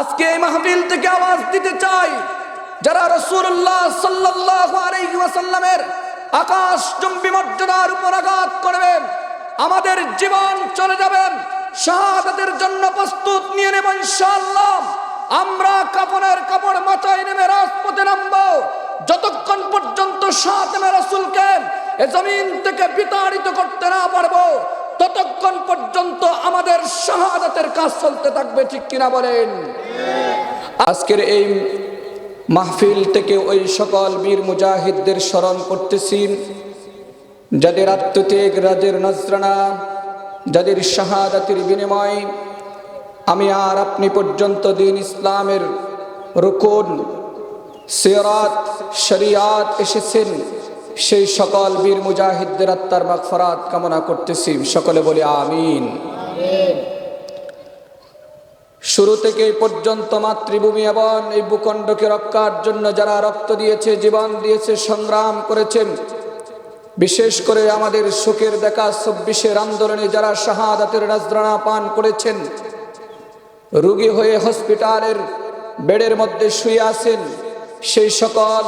আজকে এই মাহফিল থেকে আওয়াজ দিতে চাই, যারা রসুল্লাহ সাল্লাহ আলাইসাল্লামের আকাশ চুম্বি মর্যাদার উপর আঘাত করবেন, আমাদের জীবন চলে যাবেন, শাহাদাতের জন্য প্রস্তুত নিয়ে নেব ইনশাআল্লাহ। আমরা কাপড়ের কাপড় মাথায় নেমে রাজপথে নামবো, যতক্ষণ পর্যন্ত সাতমে রাসুলকে এ জমিন থেকে বিতাড়িত করতে না পারব, ততক্ষণ পর্যন্ত আমাদের শাহাদাতের কাজ চলতে থাকবে, ঠিক কিনা বলেন? আজকের এই মাহফিল থেকে ওই সকল বীর মুজাহিদদের স্মরণ করতেছি। যাদের আত্মত্যাগ রাজের নজরানা, যাদের শাহাদাতির বিনিময় আমি আর আপনি পর্যন্ত দিন ইসলামের রুকুন, সিরাত, শরিয়াত এসেছেন, সেই সকল বীর মুজাহিদদের আত্মার মাগফরাত কামনা করতেছি। সকলে বলি আমিন। শুরু থেকে এই পর্যন্ত মাতৃভূমি এবং এই ভূখণ্ডকে রক্ষার জন্য যারা রক্ত দিয়েছে, জীবন দিয়েছে, সংগ্রাম করেছেন বিশেষ করে আমাদের সুখের দেখা চব্বিশের আন্দোলনে যারা শাহাদাতের রাজদ্রানা পান করেছেন, রুগী হয়ে হসপিটালের বেডের মধ্যে শুয়ে আছেন, সেই সকল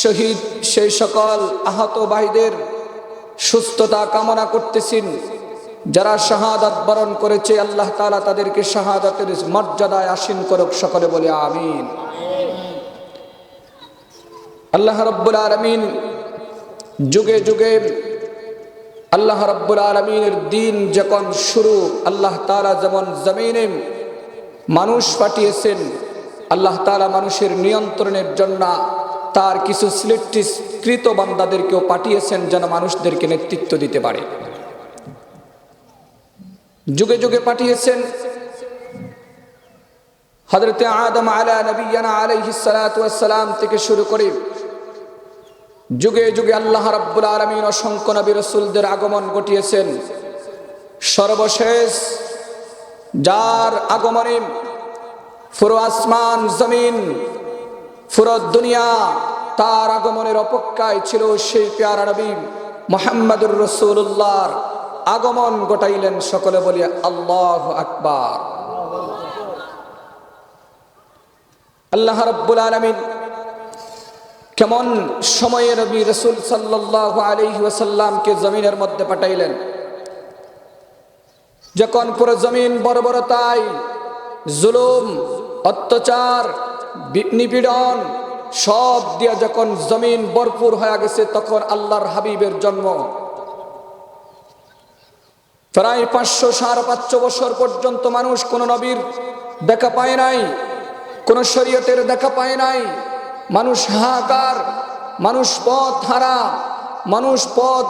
শহীদ, সেই সকল আহত ভাইদের সুস্থতা কামনা করতেছেন। যারা শাহাদাত বরণ করেছে, আল্লাহ তালা তাদেরকে শাহাদাতের মর্যাদায় আসীন করুক সকলে বলে আমিন। আল্লাহ রব্বুল আলমিন যুগে যুগে আল্লাহ রব্বুল আলমিনের দিন যখন শুরু, আল্লাহ তালা যেমন জমিনে মানুষ পাঠিয়েছেন, আল্লাহ তালা মানুষের নিয়ন্ত্রণের জন্য তার কিছু সিলেক্টিকৃত বান্দাদেরকেও পাঠিয়েছেন যেন মানুষদেরকে নেতৃত্ব দিতে পারে। যুগে যুগে পাঠিয়েছেন। হজরতে আদম আলা নবীনা আলাইহিসালাম থেকে শুরু করে যুগে যুগে আল্লাহ রাব্বুল আলমিন অসংখ্য নবী রসুলদের আগমন ঘটিয়েছেন। সর্বশেষ যার আগমনে পুরো আসমান, জমিন পুরো দুনিয়া তার আগমনের অপেক্ষায় ছিল সেই পেয়ারা নবী মোহাম্মদুর রসুল্লাহর আগমন ঘটাইলেন সকলে বলি আল্লাহ আকবার। আল্লাহ রব্বুল আলমিন কেমন সময়ে নবী রসুল সাল্লাহ আলহি ওসাল্লামকে জমিনের মধ্যে পাঠাইলেন। যখন পুরো জমিন বড় জুলুম, অত্যাচার, নিপীড়ন সব দিয়া যখন জমিন ভরপুর হয়ে গেছে, তখন আল্লাহর হাবিবের জন্ম। প্রায় পাঁচশো সাড়ে পাঁচশো বছর পর্যন্ত মানুষ কোন নবীর দেখা পায় নাই, কোন শরীয়তের দেখা পায় নাই। মানুষ হাহাকার, মানুষ পথ হারা, মানুষ পথ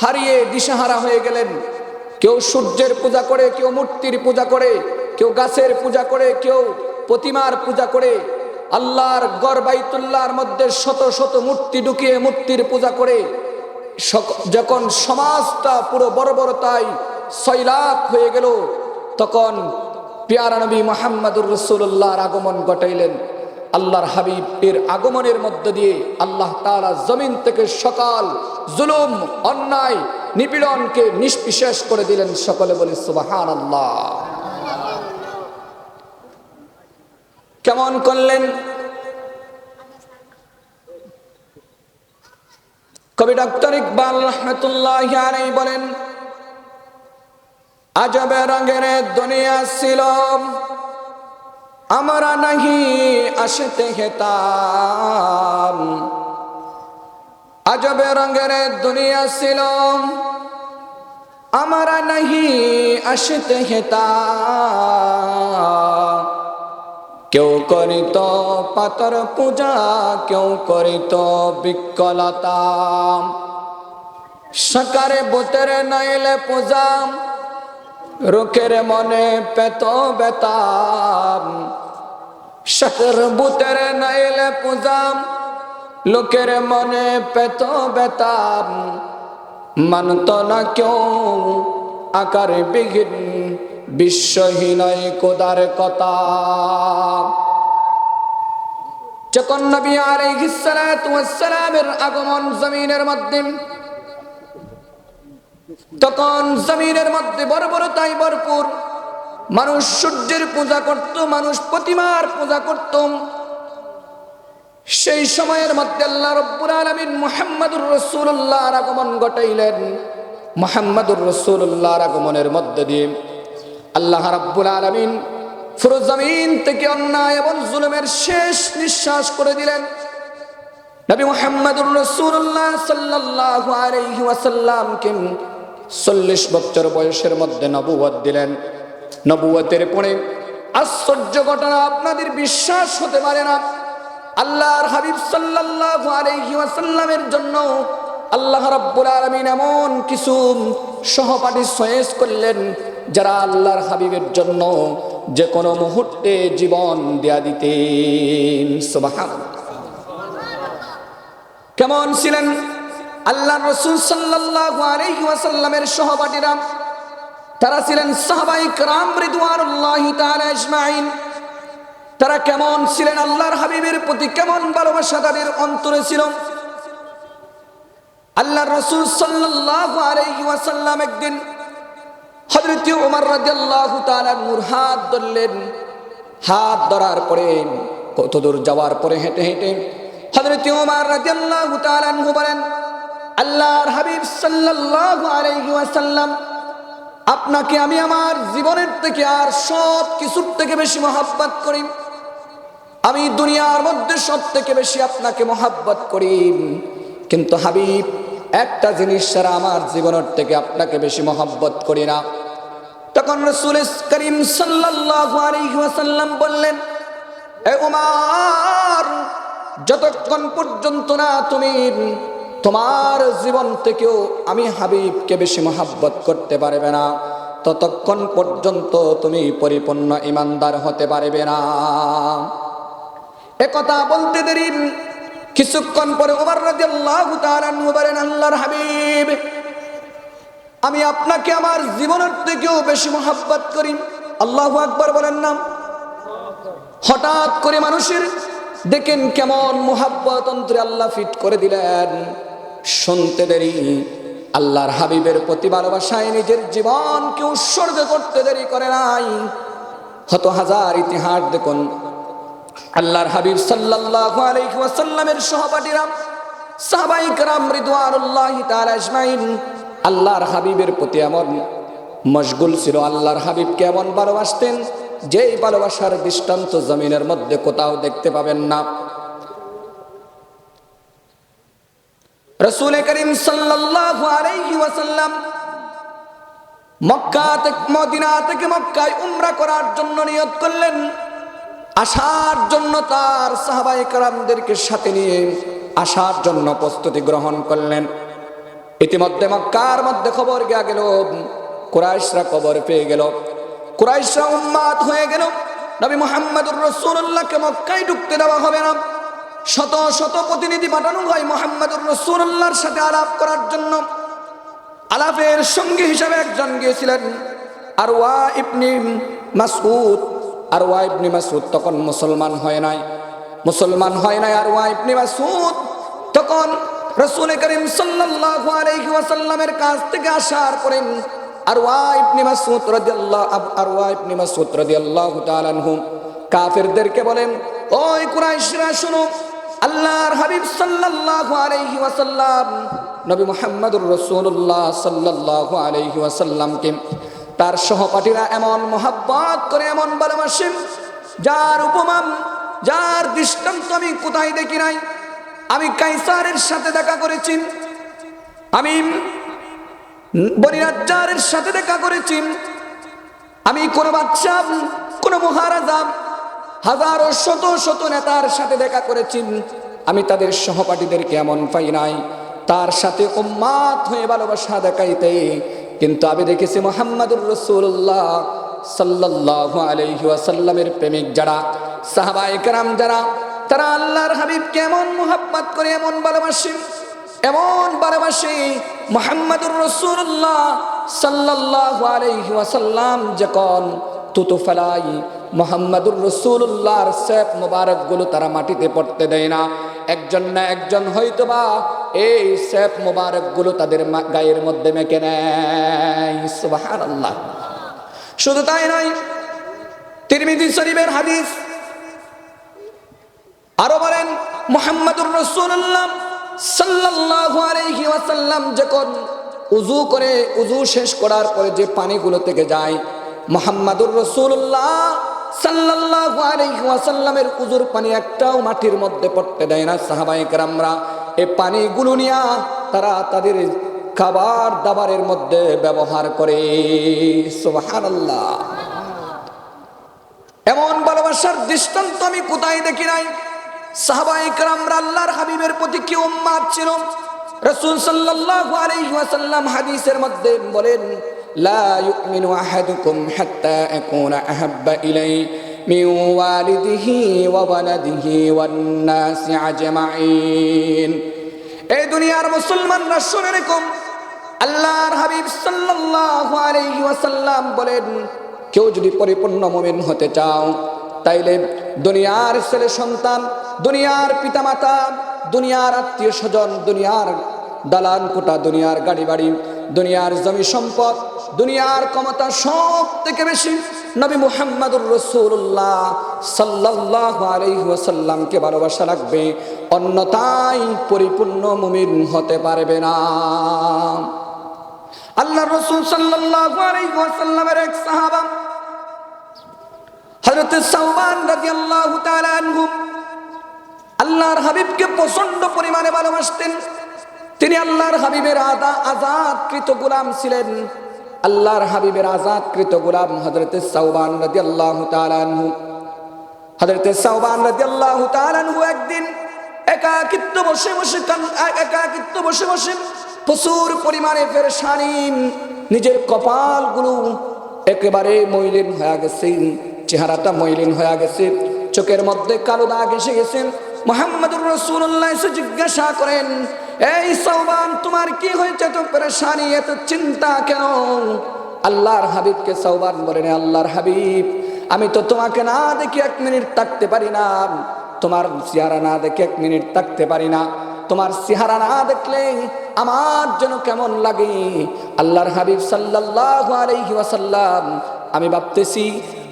হারিয়ে দিশাহারা হয়ে গেলেন। কেউ সূর্যের পূজা করে, কেউ মূর্তির পূজা করে, কেউ গাছের পূজা করে, কেউ প্রতিমার পূজা করে। আল্লাহর গড় বাইতুল্লাহর মধ্যে শত শত মূর্তি ঢুকিয়ে মূর্তির পূজা করে। যখন সমাজটা পুরো বড় বড় তাই সৈলাপ হয়ে গেল। তখন পিয়ারা নবী মোহাম্মদুর রসুল্লাহর আগমন ঘটাইলেন। আল্লাহর হাবিব এর আগমনের মধ্য দিয়ে আল্লাহ তারা জমিন থেকে সকাল জুলুম, অন্যায়, নিপীড়নকে নিষ্বিশেষ করে দিলেন সকলে বলে সুবাহান আল্লাহ কেমন করলেন? কবি ডক্টর ইকবাল রহমতুল্লাহ বলেন আজবে রঙের দুনিয়া ছিল। আমরা নাহি আসতে হেতাম। আজবে রঙের দুনিয়া ছিল। আমরা নাহি আসতে হেতাম। কেউ করিত পাতর পূজা, কেউ করিত বিকলতা। সকারে বুতের নাইলে পূজা রোকের মনে পেত বেতাম সকের বুতের নাইলে পূজাম। লোকের মনে পেত বেতাম মানত না কেউ আকার বিঘিন বিশ্বহীনই কোদার কথা। যখন নবী আলাইহিস সালাতু ওয়াস সালামের আগমন জমিনের মধ্যে তখন জমিনের মধ্যে বড় বড় ভরপুর। মানুষ সূর্যের পূজা করত, মানুষ প্রতিমার পূজা করত। সেই সময়ের মধ্যে আল্লাহ রব্বুল আলমিন মোহাম্মদুর রসুল্লাহর আগমন ঘটাইলেন। মোহাম্মদুর রসুল্লাহর আগমনের মধ্যে দিয়ে আল্লাহ রাব্বুল আলমিন ফুরুজামিন থেকে অন্যায় এবং জুলুমের শেষ নিঃশ্বাস করে দিলেন। নবী মোহাম্মদুর রসুল্লাহ আলাইহি ওয়াসাল্লামকে চল্লিশ বছর বয়সের মধ্যে নবুয়ত দিলেন। নবুয়তের পরে আশ্চর্য ঘটনা, আপনাদের বিশ্বাস হতে পারে না। আল্লাহর হাবিব সাল্লাল্লাহু আলাইহি ওয়াসাল্লামের জন্য আল্লাহ রাব্বুল আলামিন এমন কিছু সহপাঠী চয়েস করলেন, যারা আল্লাহর হাবিবের জন্য যে কোনো মুহূর্তে জীবন দেয়া দিতেন। সুবহানাল্লাহ। কেমন ছিলেন? আল্লাহ রসুল সাল্লাহ আলহিহাসাল্লামের সহপাঠীরা, তারা ছিলেন সাহাবাই রাম রিদুয়ানুল্লাহি তালাইন তারা কেমন ছিলেন? আল্লাহর হাবিবের প্রতি কেমন ভালোবাসা তাদের অন্তরে ছিল? আল্লাহ রসুল সাল্লাহ আলহিহাসাল্লাম একদিন হজরত উমর রাজিয়াল্লাহু তাআলা হাত ধরলেন। হাত ধরার পরে কতদূর যাওয়ার পরে হেঁটে হেঁটে হজরত উমর রাজিয়াল্লাহু তাআলা বলেন আল্লাহর হাবিব সাল্লাল্লাহু আলাইহি ওয়াসাল্লাম, আপনাকে আমি আমার জীবনের থেকে আর সব কিছুর থেকে বেশি মহাব্বত করি। আমি দুনিয়ার মধ্যে সব থেকে বেশি আপনাকে মহাব্বত করি। কিন্তু হাবিব, একটা জিনিস ছাড়া আমার জীবনের থেকে আপনাকে বেশি মহাব্বত করি না। তখন রসুল করিম ওয়াসাল্লাম বললেন, এ উমার, যতক্ষণ পর্যন্ত না তুমি তোমার জীবন থেকেও আমি হাবিবকে বেশি মহাব্বত করতে পারবে না। ততক্ষণ পর্যন্ত তুমি পরিপূর্ণ ইমানদার হতে পারবে না। একথা বলতে দেরি। কিছুক্ষণ পরে বলেন, আল্লাহর হাবিব, আমি আপনাকে আমার জীবনের থেকেও বেশি মহাব্বত করি। আল্লাহু আকবার বলেন না। হঠাৎ করে মানুষের দেখেন কেমন মোহাব্বত অন্তরে আল্লাহ ফিট করে দিলেন। শুনতে দেরি আল্লাহর হাবিবের প্রতি ভালোবাসায় নিজের জীবনকে উৎসর্গ করতে দেরি করে নাই হত হাজার ইতিহাস দেখুন আল্লাহর হাবিব সাল্লাল্লাহু আলাইহি ওয়াসাল্লামের সহপাঠীরা সাহাবাই کرام রিদওয়ানুল্লাহি তাআলা আজমাইন আল্লাহর হাবিবের প্রতি এমন মশগুল ছিল আল্লাহর হাবিব কেমন ভালোবাসতেন যেই ভালোবাসার দৃষ্টান্ত জমিনের মধ্যে কোথাও দেখতে পাবেন না রসুল করিম সাল্লাল্লাহু ওয়াসাল্লাম মক্কা থেকে, মদিনা থেকে মক্কায় উমরা করার জন্য নিয়ত করলেন। আসার জন্য তার সাহাবাই কারামদেরকে সাথে নিয়ে আসার জন্য প্রস্তুতি গ্রহণ করলেন। ইতিমধ্যে মক্কার মধ্যে খবর গিয়া গেল, কুরাইশরা খবর পেয়ে গেল। কুরাইশরা উম্মাদ হয়ে গেল। নবী মোহাম্মদুর রসুল্লাহকে মক্কায় ঢুকতে দেওয়া হবে না। শত শত প্রতিনিধি পাঠানো হয় মোহাম্মদুর রসুল্লাহর সাথে আলাপ করার জন্য। আলাপের সঙ্গী হিসাবে একজন গিয়েছিলেন আর ওয়া ইবনি মাসউদ। আর ওয়া ইবনি মাসউদ তখন মুসলমান হয় নাই। মুসলমান হয় নাই আর ওয়া ইবনি মাসউদ। তখন রসুল করিম সাল্লাল্লাহু আলাইহি ওয়াসাল্লামের কাছ থেকে আসার পরে আর ওয়া ইবনি মাসউদ রাদিয়াল্লাহু আর ওয়া ইবনি মাসউদ রাদিয়াল্লাহু তাআলা আনহু। কাফেরদেরকে বলেন, ওই কুরাইশরা, শুনো আল্লাহর হাবিব সাল্লাল্লাহু আলাইহি ওয়াসাল্লাম, নবী মুহাম্মদুর রাসূলুল্লাহ সাল্লাল্লাহু আলাইহি ওয়াসাল্লামকে, তার সহপাঠীরা এমন মোহাব্বত করে, এমন ভালোবাসেন যার উপমান যার দৃষ্টান্ত আমি কোথায় দেখি নাই। আমি কাইসারের সাথে দেখা করেছি। আমি বনিরাজ্জারের সাথে দেখা করেছি। আমি কোন বাচ্চা কোন মহারাজা হাজারো শত শত নেতার সাথে দেখা করেছি। আমি তাদের সহপাঠীদেরকে এমন পাই নাই। তার সাথে উম্মাত হয়ে ভালোবাসা দেখাইতে। কিন্তু আমি দেখেছি মোহাম্মদুর রসুল্লাহ সাল্লাল্লাহু আলাইহি প্রেমিক যারা, সাহাবায়ে কেরাম যারা, তারা আল্লাহর হাবিব কেমন মোহাব্বত করে, এমন ভালোবাসে এমন ভালোবাসে মোহাম্মদুর রসুল্লাহ সাল্লাল্লাহু আলাইহি ওয়াসাল্লাম যখন তুতু ফেলাই মোহাম্মদুর রসুল্লাহর সেফ মোবারকগুলো তারা মাটিতে পড়তে দেয় না। একজন না একজন হয়তো বা এই সেফ মোবারকগুলো তাদের গায়ের মধ্যে মেখে নেয়। আল্লাহ শুধু তাই নয়, তিরমিজি শরীফের হাদিস আরও বলেন, মোহাম্মদুর রসুল্লাহ সাল্লাল্লাহু আলাইহি ওয়াসাল্লাম যখন উজু করে উজু শেষ করার পরে যে পানিগুলো থেকে যায় মোহাম্মদুর রসুল্লাহ সাল্লাল্লাহু আলাইহি ওয়াসাল্লামের উজুর পানি একটাও মাটির মধ্যে পড়তে দেয় না। সাহাবায়ে কেরামরা এই পানিগুলো নিয়ে তারা তাদের খাবার দাবারের মধ্যে ব্যবহার করে। সুবহানাল্লাহ। এমন ভালোবাসার দৃষ্টান্ত আমি কোথায় দেখি নাই? সাহাবাই কারামরা আল্লাহর হাবিবের প্রতি কি উম্মাদ ছিল? রাসূল সাল্লাল্লাহু আলাইহি ওয়াসাল্লাম হাদিসের মধ্যে বলেন দুনিয়ার আল্লাহর হাবিব ওয়াসাল্লাম বলেন, কেউ যদি পরিপূর্ণ মুমিন হতে চাও, তাইলে দুনিয়ার ছেলে সন্তান, দুনিয়ার পিতামাতা, দুনিয়ার আত্মীয় স্বজন, দুনিয়ার দালান কোটা দুনিয়ার গাড়ি বাড়ি দুনিয়ার জমি সম্পদ দুনিয়ার ক্ষমতা সব থেকে বেশি নবী মুহাম্মদুর রসুল্লাহ সাল্লাল্লাহু আলাইহি ওয়াসাল্লামকে ভালোবাসা রাখবে অন্যতাই পরিপূর্ণ মুমিন হতে পারবে না। আল্লাহ রসুল সাল্লাল্লাহু আলাইহি ওয়াসাল্লামের এক সাহাবা, হযরত সাওবান রাদিয়াল্লাহু তাআলা আনহু, আল্লাহর হাবিবকে প্রচণ্ড পরিমাণে ভালোবাসতেন। তিনি আল্লাহর হাবিবের আদা আজাদ আজাদকৃত গোলাম ছিলেন। আল্লাহর হাবিবের আজাদকৃত গোলাম হযরত সাওবান রাদিয়াল্লাহু তাআলা আনহু। হযরত সাওবান রাদিয়াল্লাহু তাআলা আনহু একদিন একাকিত্ব বসে বসে একাকিত্ব বসে বসে প্রচুর পরিমাণে পেরেশানি নিজের কপালগুলো একেবারে মলিন হয়ে গেছে, চেহারাটা মলিন হয়ে গেছে, চোখের মধ্যে কালো দাগ এসে গেছেন মোহাম্মদুর রসুল্লাহ জিজ্ঞাসা করেন এই সৌবান তোমার কি হয়েছে? এত পেরেশানি, এত চিন্তা কেন? আল্লাহর হাবিবকে সৌবান বলেন আল্লাহর হাবিব, আমি তো তোমাকে না দেখি এক মিনিট থাকতে পারি না। তোমার চেহারা না দেখে এক মিনিট থাকতে পারি না। তোমার চেহারা না দেখলে আমার যেন কেমন লাগে? আল্লাহর হাবিব সাল্লাল্লাহু আলাইহি ওয়াসাল্লাম, আমি ভাবতেছি,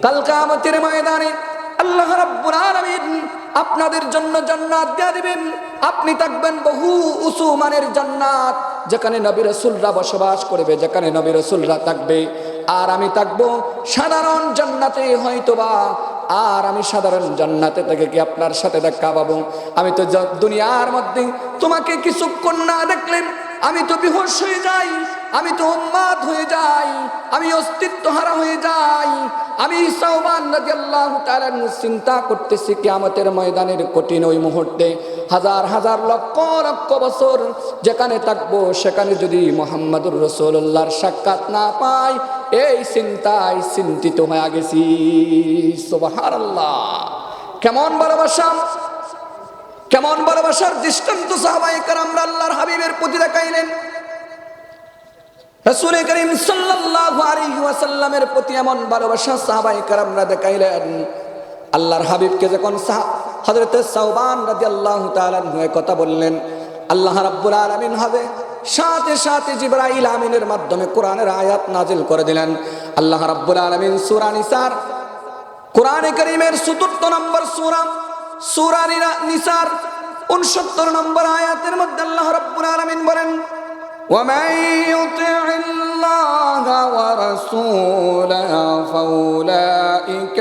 কাল কিয়ামতের ময়দানে আল্লাহ রাব্বুল আলামিন আপনাদের জন্য জান্নাত দিয়ে দিবেন। আপনি থাকবেন বহু উঁচু মানের জান্নাত, যেখানে নবী রাসূলরা বসবাস করবে, যেখানে নবী রাসূলরা থাকবে। আর আমি থাকব সাধারণ জান্নাতে, হয়তোবা। আর আমি সাধারণ জান্নাতে থেকে কি আপনার সাথে দেখা পাবো? আমি তো দুনিয়ার মধ্যে তোমাকে কিছুক্ষণ না দেখলেন আমি তো বিহস হয়ে যাই, আমি তো উন্মাদ হয়ে যাই, আমি অস্তিত্ব হারা হয়ে যাই। আমি চিন্তা করতেছি, কিয়ামতের ময়দানের কঠিন ওই মুহূর্তে হাজার হাজার লক্ষ লক্ষ বছর যেখানে থাকব, সেখানে যদি মোহাম্মদুর রসুল্লাহর সাক্ষাৎ না পাই, এই চিন্তায় চিন্তিত হয়ে গেছি। কেমন ভালোবাসা? কেমন ভালোবাসার দৃষ্টান্ত সাহাবাই কারামরা আল্লাহর হাবিবের প্রতি দেখাইলেন? রসুল করিম সাল্লাল্লাহু আলাইহি ওয়াসাল্লামের প্রতি এমন ভালোবাসা সাহাবাই কারামরা দেখাইলেন। আল্লাহর হাবিবকে যখন হযরত সাওবান রাদিয়াল্লাহু তাআলা হয়ে কথা বললেন, আল্লাহ রাব্বুল আলামিন হবে। সাথে সাথে জিবরাইল আমিনের মাধ্যমে কোরআনের আয়াত নাজিল করে দিলেন। আল্লাহ রাব্বুল আলামিন সূরা নিসার, কোরআনে করিমের চতুর্থ নম্বর সূরা সূরা নিসার, উনসত্তর নম্বর আয়াতের মধ্যে আল্লাহ রাব্বুল আলামিন বলেন ومن يطع الله ورسوله فأولئك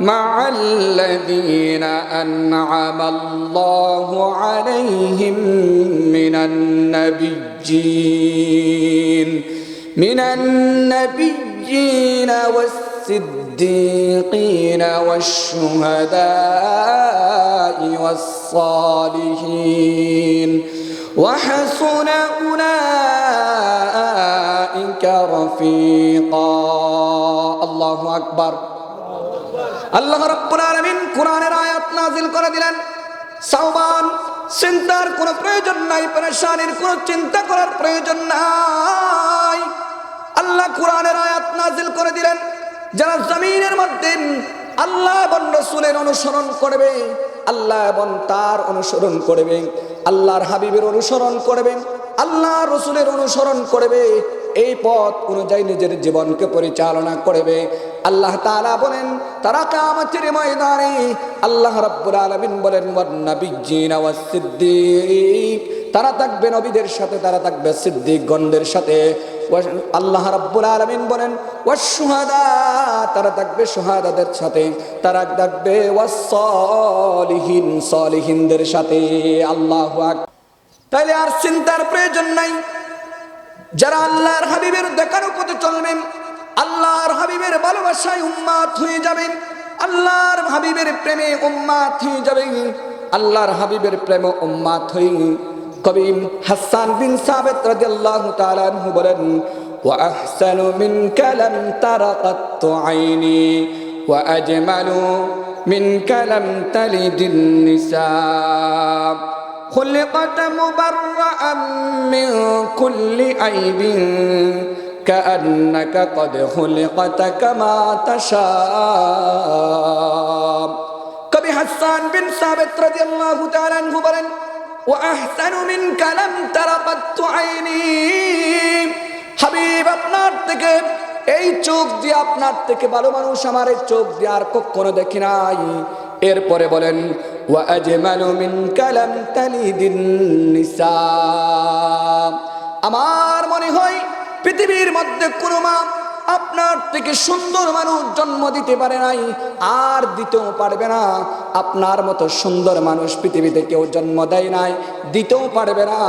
مع الذين أنعم الله عليهم من النبيين من النبيين والصديقين والشهداء والصالحين. وحسن أولئك رفيقا الله أكبر আল্লাহ রাব্বুল আলামিন কোরআনের আয়াত নাযিল করে দিলেন সাওবান চিন্তার কোনো প্রয়োজন নাই পরেশানির কোনো চিন্তা করার প্রয়োজন নাই আল্লাহ কোরআনের আয়াত নাযিল করে দিলেন যারা জমিনের মধ্যে আল্লাহ এবং রসুলের অনুসরণ করবে আল্লাহ এবং তার অনুসরণ করবে আল্লাহর হাবিবের অনুসরণ করবেন আল্লাহ রসুলের অনুসরণ করবে, এই পথ অনুযায়ী নিজের জীবনকে পরিচালনা করবে। আল্লাহ তাআলা বলেন, তারা কামাতের ময়দানে আল্লাহ রাব্বুল আলামিন বলেন ওয়ান্নাবিয়্যিনা তারা থাকবে নবীদের সাথে, তারা থাকবে সিদ্দিকগণদের সাথে। আল্লাহ রাব্বুল আলামিন বলেন ওয়াস-শুহাদা তারা থাকবে শুহাদাদের সাথে, তারা থাকবে ওয়াস-সালিহিন সালিহিনদের সাথে, আল্লাহ তাইলে আর চিন্তার প্রয়োজন নাই। যারা আল্লাহর হাবিবের দেখার পথে চলবেন, আল্লাহর হাবিবের ভালোবাসায় উম্মাত হয়ে যাবেন, আল্লাহর হাবিবের প্রেমে উম্মাত হয়ে যাবেন, আল্লাহর হাবিবের প্রেমে উম্মাত হয়ে কবি হাসান বিন সাবেত রাদিয়াল্লাহু তাআলা আনহু বলেন ওয়া আহসানু মিনকা লাম তারা কাত্তু আইনি ওয়া আজমালু মিনকা লাম তালিদিন নিসা خلقت مبرأ من كل عيب كأنك قد خلقت كما تشاء কবি হাসান বিন সাবিত রাদিয়াল্লাহু তাআলা আনহু বলেন ওয়াহসানু মিন কালাম তারাবাত্তু আইনি হাবিব আপনার থেকে, এই চোখ দিয়ে আপনার থেকে ভালো মানুষ আমার এই চোখ দিয়ে আর কখনো দেখি নাই। এরপরে বলেন ওয়াজমানু মিন কালাম তালিদিন নিসা। আমার মনে হয়, পৃথিবীর মধ্যে কোনো মা আপনার থেকে সুন্দর মানুষ জন্ম দিতে পারে নাই, আর দিতেও পারবে না। আপনার মতো সুন্দর মানুষ পৃথিবীতে কেউ জন্ম দেয় নাই, দিতেও পারবে না।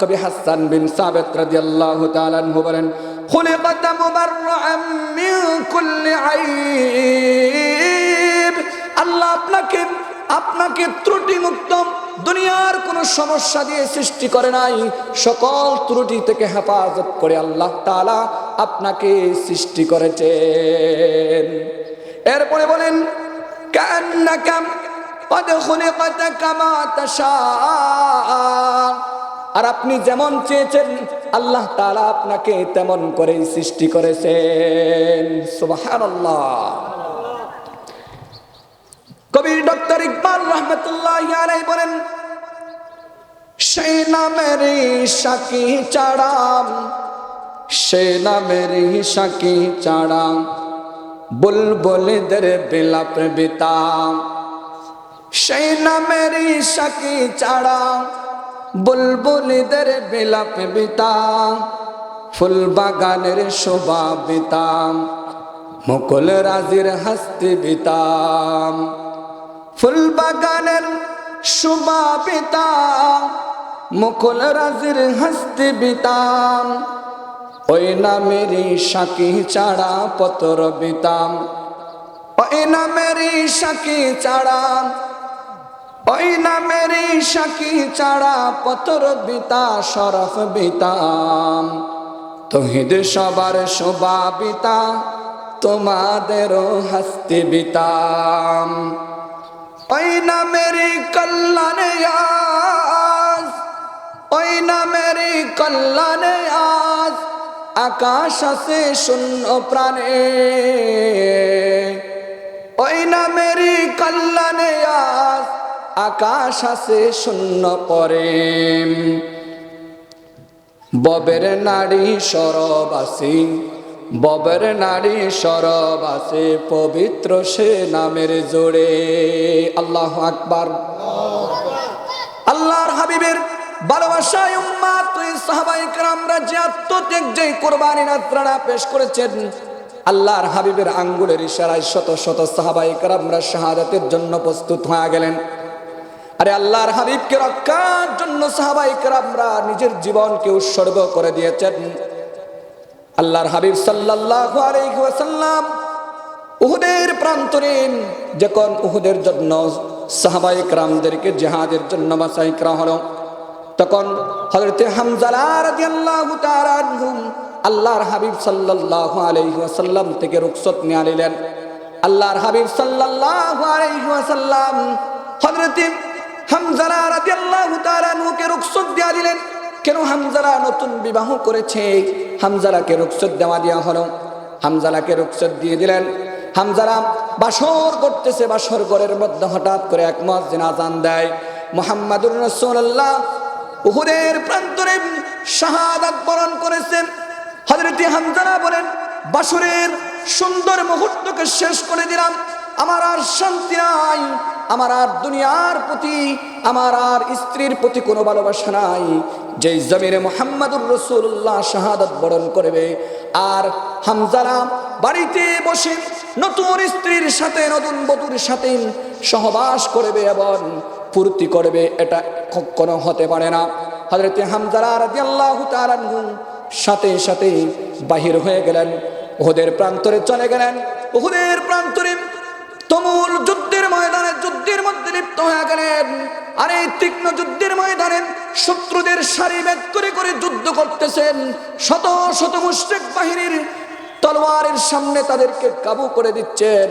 কবি হাসান বিন সাবেত রাদিয়াল্লাহু তাআলা বলেন মুবাররাআম মিন কুল্লি আইব। আল্লাহ আপনাকে আপনাকে ত্রুটি মুক্ত দুনিয়ার কোনো সমস্যা দিয়ে সৃষ্টি করে নাই সকল ত্রুটি থেকে হেফাজত করে আল্লাহ তাআলা আপনাকে সৃষ্টি করেছেন এরপরে বলেন কান্নাকা قد خلقت كما تشاء আর আপনি যেমন চেয়েছেন আল্লাহ তাআলা আপনাকে তেমন করেই সৃষ্টি করেছেন সুবহানাল্লাহ কবির ডক্টর ইকবাল রহমতুল্লাহ আলাই বলেন সেই নামের সাকি চাড়াম, সে নামের সাকি চাড়াম, বুলবুলদের বিলাপ বিতাম। সেই নামের সাকি চাড়াম, বুলবুলদের বিলাপ বিতাম ফুল বাগানের শোভা বিতাম, মুকুল রাজির হস্তি বিতাম। ফুল বাগানের শোভা বিতাম মুকুল রাজির হস্তি বিতাম ওই নামেরই সাকি চাড়া পতর বিতাম ওই নামেরই সাকি চাড়া, ওই নামেরই সাকি চাড়া পতর বিতা, শরফ বিতাম তহিদ সবার শোভা বিতা তোমাদেরও হস্তি বিতাম ওই নামেরই কল্যাণে আজ ওই নামেরই কল্যাণে আজ আকাশ আছে শূন্য প্রাণে। ওই নামেরই কল্যাণে আজ আকাশ আছে শূন্য পরে। ববের নারী সরব আসি ববের নারী সরব আছে, পবিত্র সে নামের জোরে। আল্লাহ আকবার। আল্লাহর হাবিবের ভালোবাসায় উম্মাত তুই সাহাবাই আমরা যে আত্মত্যাগ, যে কোরবানির আত্রানা পেশ করেছেন, আল্লাহর হাবিবের আঙ্গুলের ইশারায় শত শত সাহাবাই আমরা শাহাদাতের জন্য প্রস্তুত হয়ে গেলেন। আরে আল্লাহর হাবিবকে রক্ষার জন্য সাহাবাই کرامরা নিজের জীবনকে উৎসর্গ করে দিয়েছেন। আল্লাহর হাবিব সাল্লাল্লাহু আলাইহি ওয়াসাল্লাম উহুদের প্রান্তরে যখন উহুদের জন্য সাহাবায়ে کرامদেরকে জিহাদের জন্য বাছাই করা হলো, তখন হযরতে হামজালা রাদিয়াল্লাহু তাআলা আনহুম আল্লাহর হাবিব সাল্লাল্লাহু আলাইহি ওয়াসাল্লাম থেকে রুখসত নিয়ে নিলেন। আল্লাহর হাবিব সাল্লাল্লাহু আলাইহি ওয়াসাল্লাম হযরতে হামজালা রাদিয়াল্লাহু তাআলা নুকে রুখসত দিয়ে দিলেন। কেন হামজারা নতুন বিবাহ করেছে? হামজারাকে রুখসত দেওয়া দেওয়া হলো। হামজারাকে রুখসত দিয়ে দিলেন। হামজারা বাসর করতেছে, বাসর ঘরের মধ্যে হঠাৎ করে এক মসজিদ আজান দেয়। মোহাম্মদুর রসুল্লাহ উহুদের প্রান্তরে শাহাদাত বরণ করেছেন। হজরতি হামজারা বলেন, বাসরের সুন্দর মুহূর্তকে শেষ করে দিলাম। আমার আর শান্তি নাই। আমার আর দুনিয়ার প্রতি, আমার আর স্ত্রীর প্রতি কোনো ভালোবাসা নাই। যে জমিরে মোহাম্মদুর রসুল্লাহ শাহাদত বরণ করবে, আর হামজারা বাড়িতে বসে নতুন স্ত্রীর সাথে, নতুন বধুর সাথে সহবাস করবে এবং ফুর্তি করবে, এটা কখনো হতে পারে না। হজরতে হামজারা রাদিয়াল্লাহু তাআলা সাথে সাথে বাহির হয়ে গেলেন ওহুদের প্রান্তরে চলে গেলেন। ওহুদের প্রান্তরে তমুল যুদ্ধের ময়দানে, যুদ্ধের মধ্যে লিপ্ত হয়ে গেলেন। আর এই তীক্ষ্ণ যুদ্ধের ময়দানে শত্রুদের সারি ব্যাগ করে করে যুদ্ধ করতেছেন। শত শত মুশ্রেক বাহিনীর তলোয়ারের সামনে তাদেরকে কাবু করে দিচ্ছেন।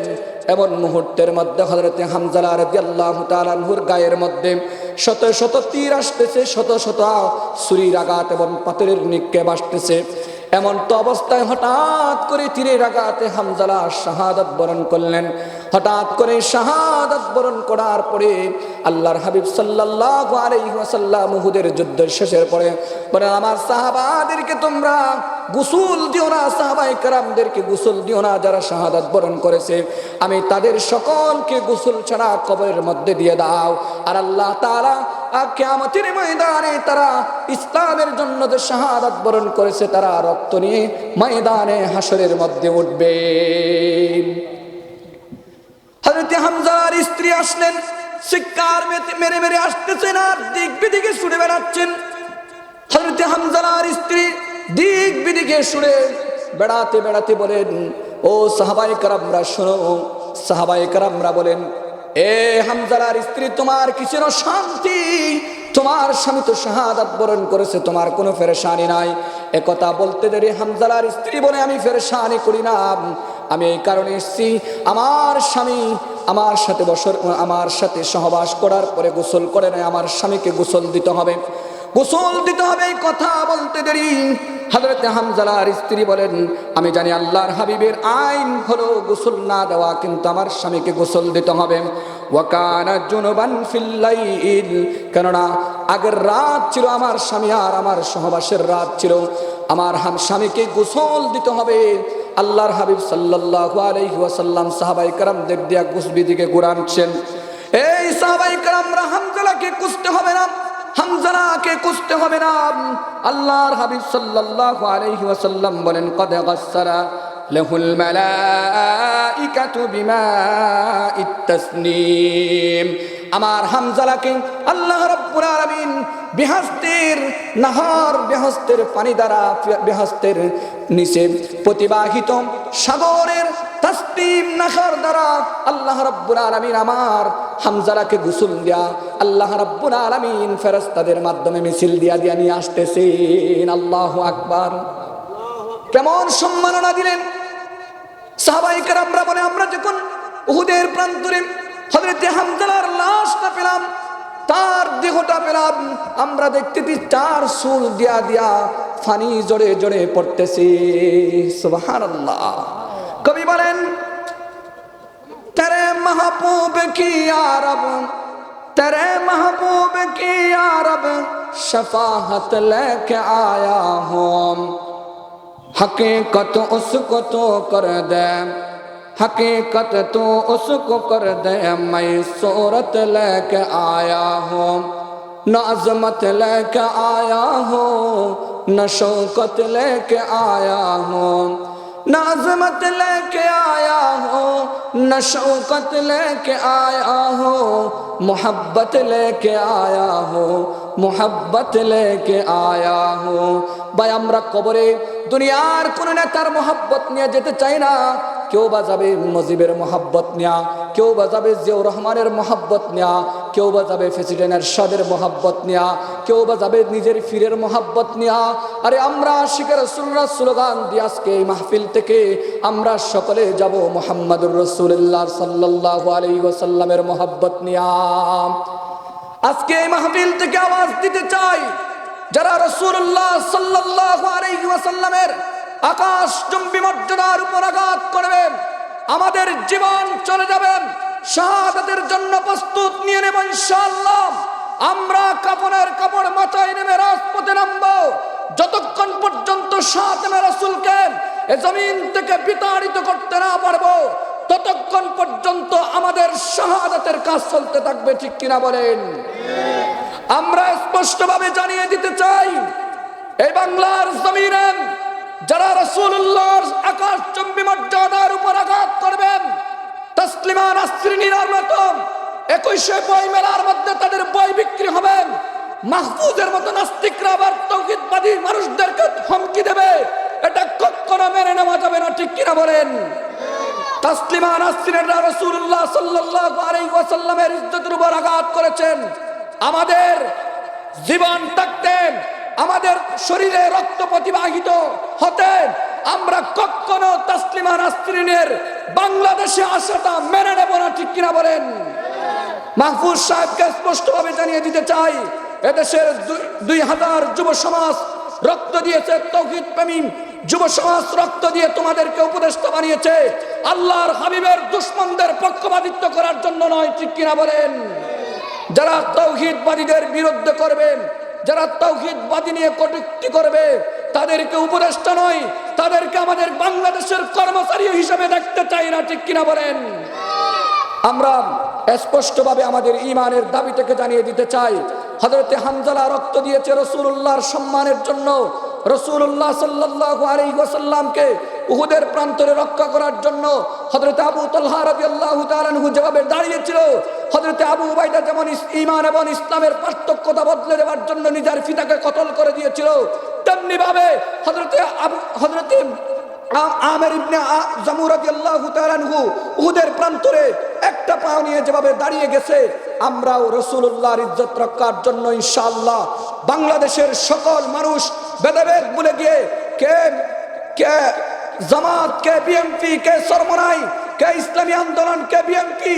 এমন মুহূর্তের মধ্যে হজরতে হামজালা রাদিয়াল্লাহু তাআলা গায়ের মধ্যে শত শত তীর আসতেছে, শত শত ছুরির আঘাত এবং পাথরের নিক্ষেপ আসতেছে। এমন তো অবস্থায় হঠাৎ করে তীরের আঘাতে হামজালা শাহাদাত বরণ করলেন। হঠাৎ করে শাহাদাত বরণ করার পরে আল্লাহর হাবিব সাল্লাল্লাহু আলাইহি ওয়াসাল্লাম উহুদের যুদ্ধের শেষের পরে বলেন, আমার সাহাবাদেরকে তোমরা গুসুল দিও না সাহাবাই কারামদেরকে গুসুল দিও না, যারা শাহাদাত বরণ করেছে। আমি তাদের সকলকে গুসুল ছাড়া কবরের মধ্যে দিয়ে দাও। আর আল্লাহ তাআলা কেয়ামতের ময়দানে তারা ইসলামের জন্য যে শাহাদাত বরণ করেছে, তারা রক্ত নিয়ে ময়দানে হাসরের মধ্যে উঠবে। হামজার স্ত্রী আসলেন শিকার মেরে মেরে আসতেছেন আর দিক বিদিকে ছুটে বেড়াচ্ছেন। হযরত হামজার স্ত্রী দিক বিদিকে শুনে বেড়াতে বেড়াতে বলেন, ও সাহাবাই কারামরা, শোনো সাহাবাই কারামরা বলেন এ হামজালার স্ত্রী, তোমার কিসের শান্তি? তোমার স্বামী তো শাহাদাত বরণ করেছে, তোমার কোনো ফেরেশানি নাই। একথা বলতে দেরি হামজালার স্ত্রী বলে আমি ফেরেশানি করি না। আমি এই কারণে এসেছি, আমার স্বামী আমার সাথে বসর, আমার সাথে সহবাস করার পরে গোসল করে নেয়, আমার স্বামীকে গোসল দিতে হবে। গোসল দিতে হবে, এই কথা বলতে দেরি। হজরত হামজালার স্ত্রী বলেন, আমি জানি আল্লাহর হাবিবের আইন হলো গোসল না দেওয়া, কিন্তু আমার স্বামীকে গোসল দিতে হবে। ওয়াকানা কেননা আগের রাত ছিল আমার স্বামী আর আমার সহবাসের রাত ছিল। আমার হাম স্বামীকে গোসল দিতে হবে। আল্লাহর হাবিব সাল্লাল্লাহু আলাইহি ওয়াসাল্লাম সাহাবাই কারামদের দিয়া গুসবি দিকে ঘুরানছেন এই সাহাবাই কারামরা হামজালাকে কুসতে হবে না। হামজালাকে কুসতে হবে না। আল্লাহর হাবিব সাল্লাল্লাহু আলাইহি ওয়াসাল্লাম বলেন কদ গাসসারা লাহুল মালাইকাতু বিমাইত তাসনিম আমার হামজালাকে আল্লাহ রাব্বুল আলামিন বেহস্তের নাহার বেহস্তের পানি দ্বারা বেহস্তের নিচে প্রতিবাহিত সাগরের তাসতিম নাখার দ্বারা আল্লাহ রাব্বুল আলামিন আমার হামজালাকে গোসল দেয়া, আল্লাহ রাব্বুল আলামিন ফেরেশতাদের মাধ্যমে মিছিল দিয়া দিয়া নিয়ে আসতেছেন। আল্লাহু আকবার। কেমন সম্মাননা দিলেন? সাহাবাহিকের আমরা বলে, আমরা যখন উহুদের প্রান্তরে হজরতে হামদালার লাশটা পেলাম, তার দেহটা পেলাম, আমরা দেখতেছি তার সুর দিয়া দিয়া ফানি জড়ে জড়ে পড়তেছি। সুবহানাল্লাহ। কবি বলেন, তেরে মাহবুব কি আরব? তেরে মাহবুব কি আরব? শফাহত লেকে আয়া হম। حقیقت اس کو تو کر دے، حقیقت تو اس کو کر دے۔ میں صورت لے کے آیا ہوں، نہ لے کے آیا ہوں، نہ شوکت لے کے آیا ہوں۔ نہ لے کے آیا ہوں، نہ شوکت لے کے آیا ہوں، محبت لے کے آیا ہوں۔ মোহাব্বত লেকে আয়া হো। ভাই, আমরা কবরে দুনিয়ার কোন নেতার মোহাব্বত নিয়ে যেতে চাই না। কেউ বা যাবে নজিবের মোহাব্বত নেয়া, কেউ বা যাবে জিয়াউর রহমানের মোহাব্বত নেয়া, কেউ বা যাবে প্রেসিডেন্ট এরশাদের মোহাব্বত নেয়া, কেউ বা যাবে নিজের ফিরের মোহাব্বত নেয়া। আরে আমরা শিখের সুল্লা স্লোগান দিয়ে আজকে এই মাহফিল থেকে আমরা সকলে যাব মোহাম্মদুর রসুল্লাহ সাল্লাহ আলী ওসাল্লামের মোহাব্বত নিয়া। আজকে এই মাহফিল থেকে আওয়াজ দিতে চাই, যারা রসুল্লাহ সাল্লাহ আলাইসাল্লামের আকাশ চুম্বি মর্যাদার উপর আঘাত করবেন, আমাদের জীবন চলে যাবেন শাহাদাতের জন্য প্রস্তুত নিয়ে নেব ইনশাআল্লাহ। আমরা কাপড়ের কাপড় মাথায় নেমে রাজপথে নামবো। যতক্ষণ পর্যন্ত সাতমে রাসূলকে এ জমিন থেকে বিতাড়িত করতে না পারব ততক্ষণ পর্যন্ত আমাদের শাহাদাতের কাজ চলতে থাকবে, ঠিক কিনা বলেন? আমরা স্পষ্টভাবে জানিয়ে দিতে চাই, এই বাংলার জমিনে যারা রসুল্লাহর আকাশ চম্বি মর্যাদার উপর আঘাত করবেন, তসলিমা নাসরিনীর মতো একুশে বই মেলার মধ্যে তাদের বই বিক্রি হবে, মাহফুজের মতো নাস্তিকরা আবার তৌহিদবাদী মানুষদেরকে হুমকি দেবে, এটা কখনো মেনে নেওয়া যাবে না, ঠিক কিনা বলেন? তাসলিমা নাসরিনরা রাসূলুল্লাহ আঘাত করেছেন। আমাদের জীবন থাকতে, আমাদের শরীরে রক্ত প্রতিবাহিত হতে আমরা কখনো তাসলিমা নাসরিনের বাংলাদেশে আসাটা মেনে নেব না, ঠিক কিনা বলেন? মাহফুজ সাহেবকে স্পষ্ট স্পষ্টভাবে জানিয়ে দিতে চাই, এদেশের দুই হাজার যুব সমাজ রক্ত দিয়েছে তৌহিদ প্রেমী যুব সমাজ রক্ত দিয়ে তোমাদেরকে উপদেষ্টা বানিয়েছে। আল্লাহর হাবিবের দুশ্মনদের পক্ষপাতিত্ব করার জন্য নয়, ঠিক কিনা বলেন? যারা তৌহিদবাদীদের বিরুদ্ধে করবেন যারা তৌহিদবাদী নিয়ে কটূক্তি করবে, তাদেরকে উপদেষ্টা নয়, তাদেরকে আমাদের বাংলাদেশের কর্মচারী হিসেবে দেখতে চাই না, ঠিক কিনা বলেন? আমরা স্পষ্টভাবে আমাদের ইমানের দাবি থেকে জানিয়ে দিতে চাই। হজরতে হামজালা রক্ত দিয়েছে রসুল্লাহর সম্মানের জন্য। রসুল্লাহ সাল্লাহ আলী ওসাল্লামকে উহুদের প্রান্তরে রক্ষা করার জন্য হজরতে আবু তল্লাহ রবি আল্লাহ তালানহু যেভাবে দাঁড়িয়েছিল। হজরতে আবু উবাইদা যেমন ইমান এবং ইসলামের পার্থক্যতা বদলে দেওয়ার জন্য নিজের ফিতাকে কতল করে দিয়েছিল তেমনি ভাবে হজরতে আবু হজরতে উহুদের প্রান্তরে একটা যেভাবে দাঁড়িয়ে গেছে, আমরাও রাসূলুল্লাহর ইজ্জত রক্ষার জন্য ইনশাআল্লাহ বাংলাদেশের সকল মানুষ ভেদাভেদ ভুলে গিয়ে, কে কে জামাত, কে বিএনপি, কে সরমনাই, কে ইসলামী আন্দোলন, কে বিএনপি,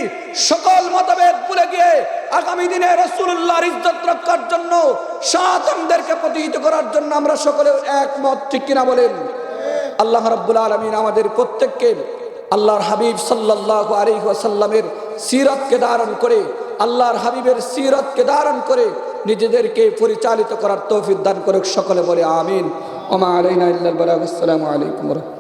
সকল মতভেদ ভুলে গিয়ে আগামী দিনে রসুল্লাহর ইজ্জত রক্ষার জন্য সাতমদেরকে প্রতিহিত করার জন্য আমরা সকলে একমত, ঠিক কিনা বলেন? আল্লাহ রাব্বুল আলমিন আমাদের প্রত্যেককে আল্লাহর হাবিব সাল্লাল্লাহু আলাইহি ওয়াসাল্লামের সিরতকে ধারণ করে, আল্লাহর হাবিবের সিরতকে ধারণ করে নিজেদেরকে পরিচালিত করার তৌফিক দান করুক সকলে বলে আমিন। ওমা আলাইনা ইল্লাল বালাগ, আসসালামু আলাইকুম